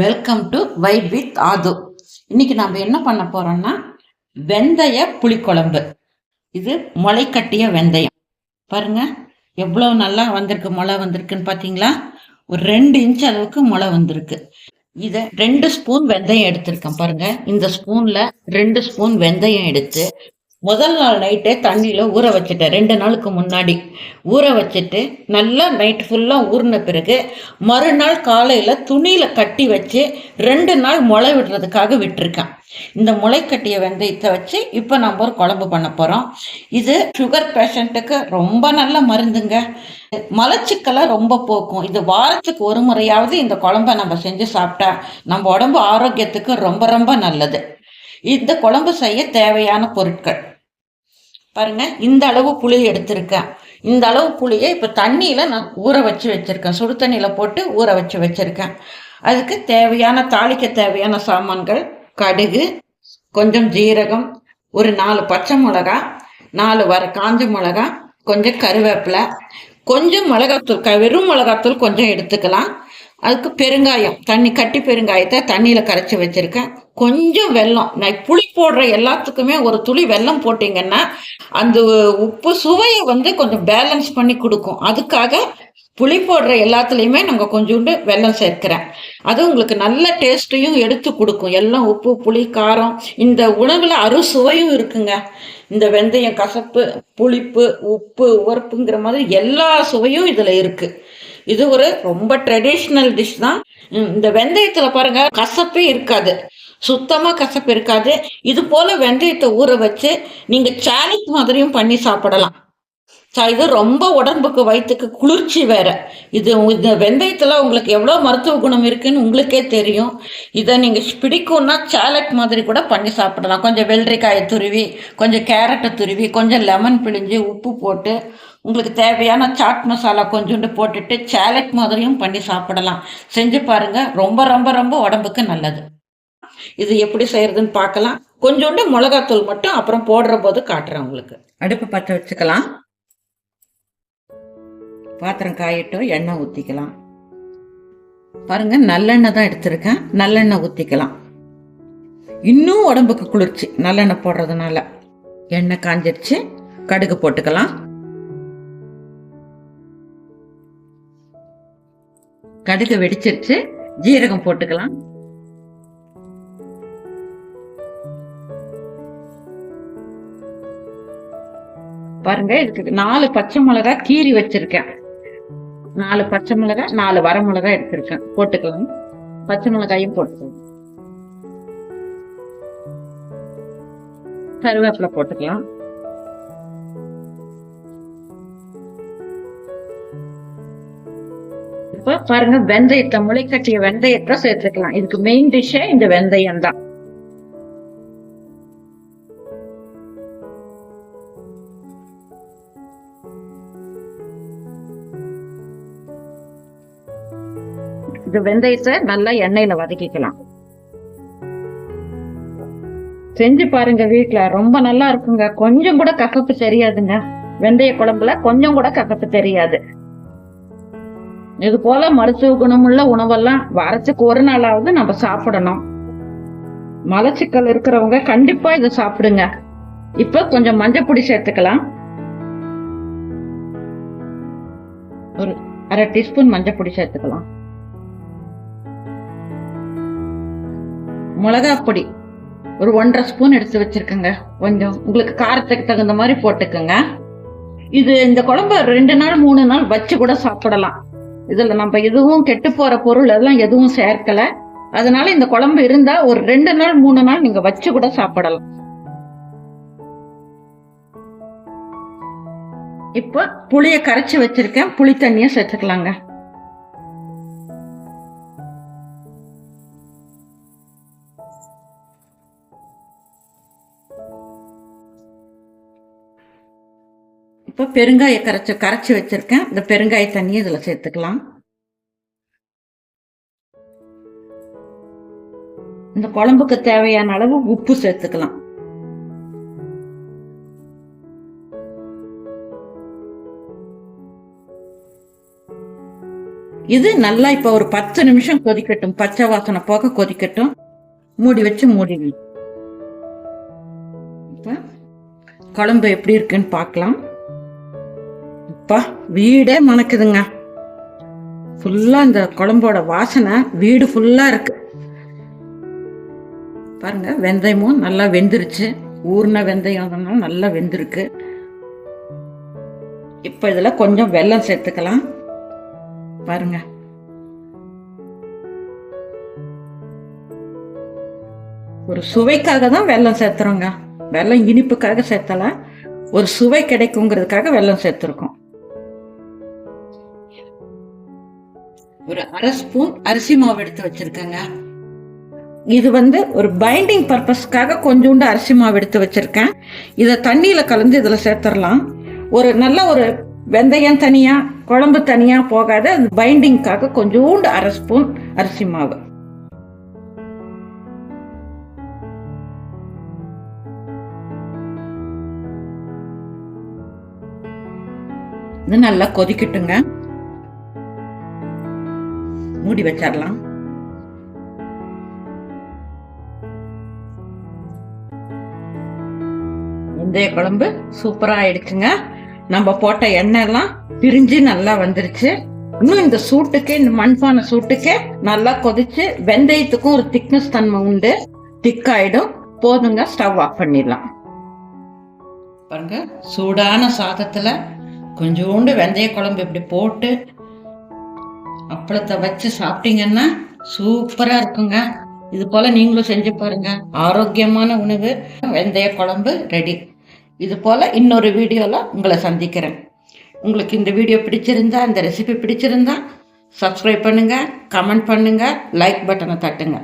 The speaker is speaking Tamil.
வெல்கம் டு வைட் வித் ஆது இன்னைக்கு நம்ம என்ன பண்ண போறோம்னா வெந்தய புளிக்குழம்பு. இது முளை கட்டிய வெந்தயம். பாருங்க எவ்வளோ நல்லா வந்திருக்கு முளை வந்திருக்குன்னு பார்த்தீங்களா ஒரு ரெண்டு இன்ச் அளவுக்கு முளை வந்திருக்கு. இதை ரெண்டு ஸ்பூன் வெந்தயம் எடுத்திருக்கேன் பாருங்க. இந்த ஸ்பூன்ல ரெண்டு ஸ்பூன் வெந்தயம் எடுத்து முதல் நாள் நைட்டே தண்ணியில் ஊற வச்சுட்டேன். ரெண்டு நாளுக்கு முன்னாடி ஊற வச்சுட்டு நல்லா நைட் ஃபுல்லாக ஊறின பிறகு மறுநாள் காலையில் துணியில் கட்டி வச்சு ரெண்டு நாள் முளை விடுறதுக்காக விட்டுருக்கேன். இந்த முளைக்கட்டிய வெந்தயத்தை வச்சு இப்போ நம்ம ஒரு குழம்பு பண்ண போகிறோம் இது சுகர் பேஷண்ட்டுக்கு ரொம்ப நல்ல மருந்துங்க. மலச்சிக்கலை ரொம்ப போக்கும். இது வாரத்துக்கு ஒரு முறையாவது இந்த குழம்ப நம்ம செஞ்சு சாப்பிட்டா நம்ம உடம்பு ஆரோக்கியத்துக்கு ரொம்ப ரொம்ப நல்லது. இந்த குழம்பு செய்ய தேவையான பொருட்கள் பாருங்கள் இந்த அளவு புளி எடுத்திருக்கேன். இந்த அளவு புளியை இப்போ தண்ணியில் நான் ஊற வச்சு வச்சுருக்கேன். சுடு தண்ணியில் போட்டு ஊற வச்சு வச்சுருக்கேன். அதுக்கு தேவையான தாளிக்க தேவையான சாமான்கள் கடுகு கொஞ்சம் ஜீரகம் ஒரு நாலு பச்சை மிளகா நாலு வர காஞ்ச மிளகா கொஞ்சம் கருவேப்பிலை கொஞ்சம் மிளகாத்தூள் க வெறும் மிளகாத்தூள் கொஞ்சம் எடுத்துக்கலாம். அதுக்கு பெருங்காயம் தண்ணி கட்டி பெருங்காயத்தை தண்ணியில் கரைச்சி வச்சுருக்கேன். கொஞ்சம் வெல்லம். நான் புளி போடுற எல்லாத்துக்குமே ஒரு துளி வெல்லம் போட்டிங்கன்னா அந்த உப்பு சுவையை வந்து கொஞ்சம் பேலன்ஸ் பண்ணி கொடுக்கும். அதுக்காக புளி போடுற எல்லாத்துலேயுமே நாங்கள் கொஞ்சோண்டு வெல்லம் சேர்க்கிறேன். அது உங்களுக்கு நல்ல டேஸ்ட்டையும் எடுத்து கொடுக்கும். எல்லாம் உப்பு புளி காரம் இந்த உணவில் அறுசுவையும் இருக்குங்க. இந்த வெந்தயம் கசப்பு புளிப்பு உப்பு உரப்புங்கிற மாதிரி எல்லா சுவையும் இதில் இருக்குது இது ஒரு ரொம்ப ட்ரெடிஷ்னல் டிஷ் தான். இந்த வெந்தயத்தில் பாருங்க கசப்பே இருக்காது. சுத்தமாக கசப்பு இருக்காது. இது போல் வெந்தயத்தை ஊற வச்சு நீங்கள் சாலட் மாதிரியும் பண்ணி சாப்பிடலாம். இது ரொம்ப உடம்புக்கு வயிற்றுக்கு குளிர்ச்சி வேற. இது இந்த வெந்தயத்தில் உங்களுக்கு எவ்வளோ மருத்துவ குணம் இருக்குன்னு உங்களுக்கே தெரியும். இதை நீங்கள் பிடிக்கும்னா சாலட் மாதிரி கூட பண்ணி சாப்பிடலாம். கொஞ்சம் வெள்ளரிக்காயை துருவி கொஞ்சம் கேரட்டை துருவி கொஞ்சம் லெமன் பிழிஞ்சு உப்பு போட்டு உங்களுக்கு தேவையான சாட் மசாலா கொஞ்சோண்டு போட்டுட்டு சேலட் மாதிரியும் பண்ணி சாப்பிடலாம். செஞ்சு பாருங்கள் ரொம்ப ரொம்ப ரொம்ப உடம்புக்கு நல்லது. இது எப்படி செய்யறதுன்னு பார்க்கலாம். கொஞ்சோண்டு மிளகாத்தூள் மட்டும் அப்புறம் போடுற போது காட்டுறேன் உங்களுக்கு. அடுப்பு பற்ற வச்சுக்கலாம். பாத்திரம் காயட்டும் எண்ணெய் ஊற்றிக்கலாம் பாருங்க நல்லெண்ணெய் தான் எடுத்திருக்கேன். நல்லெண்ணெய் ஊற்றிக்கலாம் இன்னும் உடம்புக்கு குளிர்ச்சி நல்லெண்ணெய் போடுறதுனால. எண்ணெய் காஞ்சிருச்சு கடுகு போட்டுக்கலாம். கடுகு வெடிச்சிருச்சு. ஜீரகம் போட்டுக்கலாம். பாருங்க இதுக்கு நாலு பச்சை மிளகா கீறி வச்சிருக்கேன். நாலு பச்சை மிளகா நாலு வர மிளகா எடுத்திருக்கேன். போட்டுக்கலாம். பச்சை மிளகாயும் போட்டுக்கலாம். கருவேப்பிலை போட்டுக்கலாம். பாருங்க வெந்தயத்தை முளைக்கட்டிய வெந்தயத்தை சேர்த்துக்கலாம். இதுக்கு மெயின் டிஷ்ஷே இந்த வெந்தயம் தான். இது வெந்தயத்தை நல்லா எண்ணெயில வதக்கிக்கலாம். செஞ்சு பாருங்க வீட்டுல ரொம்ப நல்லா இருக்குங்க. கொஞ்சம் கூட கசப்பு தெரியாதுங்க. வெந்தய குழம்புல கொஞ்சம் கூட கசப்பு தெரியாது. இது போல மருத்துவ குணமுள்ள உணவெல்லாம் வாரத்துக்கு ஒரு நாளாவது நம்ம சாப்பிடணும். மலச்சிக்கல் இருக்கிறவங்க கண்டிப்பா இதை சாப்பிடுங்க. இப்ப கொஞ்சம் மஞ்சள் பொடி சேர்த்துக்கலாம். ஒரு அரை டீஸ்பூன் மஞ்சள் பொடி சேர்த்துக்கலாம். மிளகா பொடி ஒரு ஒன்றரை ஸ்பூன் எடுத்து வச்சிருக்கேங்க. கொஞ்சம் உங்களுக்கு காரத்துக்கு தகுந்த மாதிரி போட்டுக்கோங்க. இது இந்த குழம்பு ரெண்டு நாள் மூணு நாள் வச்சு கூட சாப்பிடலாம். இதுல நம்ம எதுவும் கெட்டு போற பொருள் எல்லாம் எதுவும் சேர்க்கல. அதனால இந்த குழம்பு இருந்தா ஒரு ரெண்டு நாள் மூணு நாள் நீங்க வச்சு கூட சாப்பிடலாம். இப்போ புளிய கரைச்சி வச்சிருக்கேன். புளி தண்ணிய சேர்த்துக்கலாங்க. இப்போ பெருங்காய கரைச்சி கரைச்சி வச்சிருக்கேன். இந்த பெருங்காய தண்ணியை இதில் சேர்த்துக்கலாம். இந்த குழம்புக்கு தேவையான அளவு உப்பு சேர்த்துக்கலாம். இது நல்லா இப்போ ஒரு பத்து நிமிஷம் கொதிக்கட்டும். பச்சை வாசனை போக கொதிக்கட்டும். மூடி வச்சு மூடிடணும் இப்போ குழம்பு எப்படி இருக்குன்னு பார்க்கலாம். அப்பா வீடே மணக்குதுங்க. ஃபுல்லாக இந்த குழம்போட வாசனை வீடு ஃபுல்லாக இருக்கு. பாருங்க வெந்தயமும் நல்லா வெந்துருச்சு. ஊர்ன வெந்தயம் நல்லா வெந்திருக்கு. இப்போ இதில் கொஞ்சம் வெல்லம் சேர்த்துக்கலாம். பாருங்க. ஒரு சுவைக்காக தான் வெல்லம் சேர்த்துறோங்க. வெல்லம் இனிப்புக்காக சேர்த்தல. ஒரு சுவை கிடைக்குங்கிறதுக்காக வெல்லம் சேர்த்துருக்கோம். ஒரு அரை ஸ்பூன் அரிசி மாவு எடுத்து வச்சிருக்கேங்க. இது வந்து ஒரு பைண்டிங் பர்பஸ்க்காக கொஞ்சோண்டு அரிசி மாவு எடுத்து வச்சிருக்கேன். இதை தண்ணியில் கலந்து இதில் சேர்த்துடலாம். ஒரு நல்ல ஒரு வெந்தயம் தனியா குழம்பு தனியா போகாத அது பைண்டிங்காக கொஞ்சோண்டு அரை ஸ்பூன் அரிசி மாவு. இது நல்லா கொதிக்கட்டுங்க. மூடி வச்சிடலாம். வெந்தய குழம்பு சூப்பரா ஆயிடுச்சுங்க. நம்ம போட்ட எண்ணெய் எல்லாம் பிரிஞ்சு நல்லா வந்துருச்சு. இன்னும் இந்த சூட்டுக்கே இந்த மண்பானை சூட்டுக்கே நல்லா கொதிச்சு வெந்தயத்துக்கும் ஒரு திக்னஸ் தன்மை உண்டு. திக்காயிடும் போதுங்க ஸ்டவ் ஆஃப் பண்ணிடலாம். பாருங்க சூடான சாதத்துல கொஞ்சோண்டு வெந்தய குழம்பு இப்படி போட்டு அப்பளத்தை வச்சு சாப்பிட்டீங்கன்னா சூப்பரா இருக்குங்க. இது போல நீங்களும் செஞ்சு பாருங்க. ஆரோக்கியமான உணவு. வெந்தய குழம்பு ரெடி. இது போல் இன்னொரு வீடியோவில் உங்களை சந்திக்கிறேன். உங்களுக்கு இந்த வீடியோ பிடிச்சிருந்தா இந்த ரெசிபி பிடிச்சிருந்தா சப்ஸ்கிரைப் பண்ணுங்கள் கமெண்ட் பண்ணுங்கள் லைக் பட்டனை தட்டுங்க.